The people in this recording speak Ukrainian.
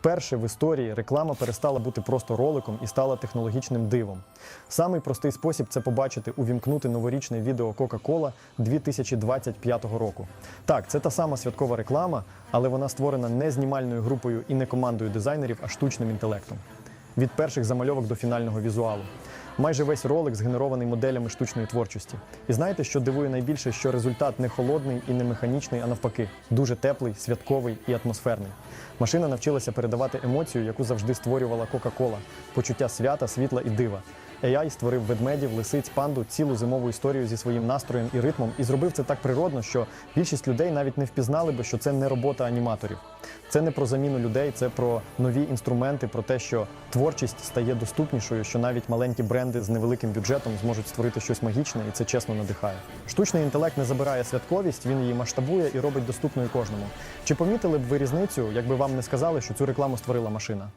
Вперше в історії реклама перестала бути просто роликом і стала технологічним дивом. Самий простий спосіб це побачити, увімкнути новорічне відео Coca-Cola 2025 року. Так, це та сама святкова реклама, але вона створена не знімальною групою і не командою дизайнерів, а штучним інтелектом. Від перших замальовок до фінального візуалу. Майже весь ролик згенерований моделями штучної творчості. І знаєте, що дивує найбільше, що результат не холодний і не механічний, а навпаки, дуже теплий, святковий і атмосферний. Машина навчилася передавати емоцію, яку завжди створювала Coca-Cola – почуття свята, світла і дива. AI створив ведмедів, лисиць, панду, цілу зимову історію зі своїм настроєм і ритмом і зробив це так природно, що більшість людей навіть не впізнали би, що це не робота аніматорів. Це не про заміну людей, це про нові інструменти, про те, що творчість стає доступнішою, що навіть маленькі бренди з невеликим бюджетом зможуть створити щось магічне, і це чесно надихає. Штучний інтелект не забирає святковість, він її масштабує і робить доступною кожному. Чи помітили б ви різницю, якби вам не сказали, що цю рекламу створила машина?